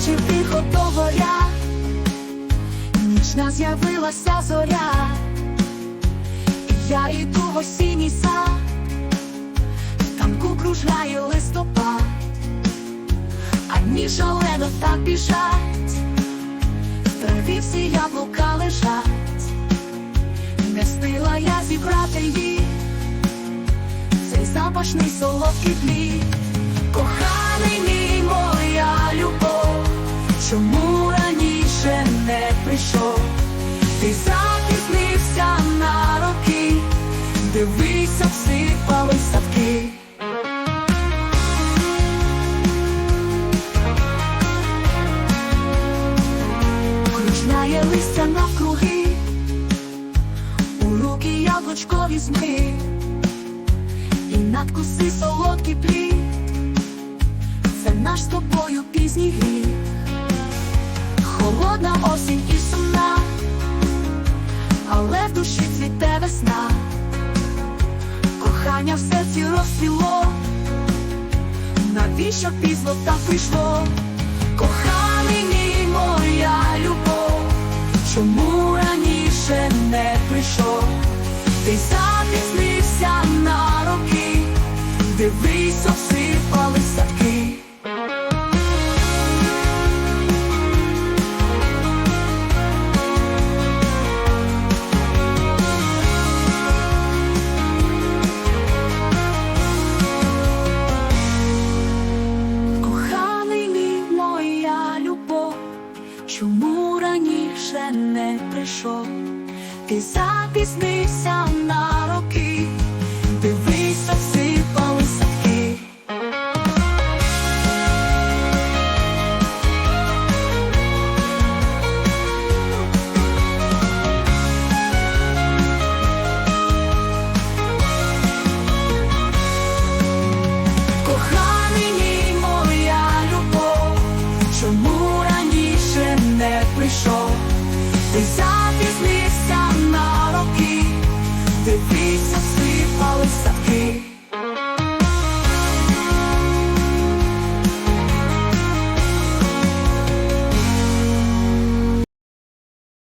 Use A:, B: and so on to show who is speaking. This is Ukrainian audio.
A: вечір тихо поворя, нічна з'явилася зоря, і я йду в осінній сад, танку кружляє листопад, а ніж олено так біжать, в траві всі яблука лежать, не встигла я зібрати їх, цей запашний солодкий плід, коханий мій мой. Ти запізнився на роки, дивися, всипали садки. Кружляє листя навкруги, у руки яблучко візьми, і надкуси солодкий плід, це наш з тобою пізній гріх, холодна осінь і сумна, весна, кохання в серці розсіло, навіщо пізно та прийшло? Коханий мій моя любов, чому раніше не прийшов? Ти запізнився на роки, дивись, прийшов, він запізнився на. ти запізнився на роки, ти після всипались.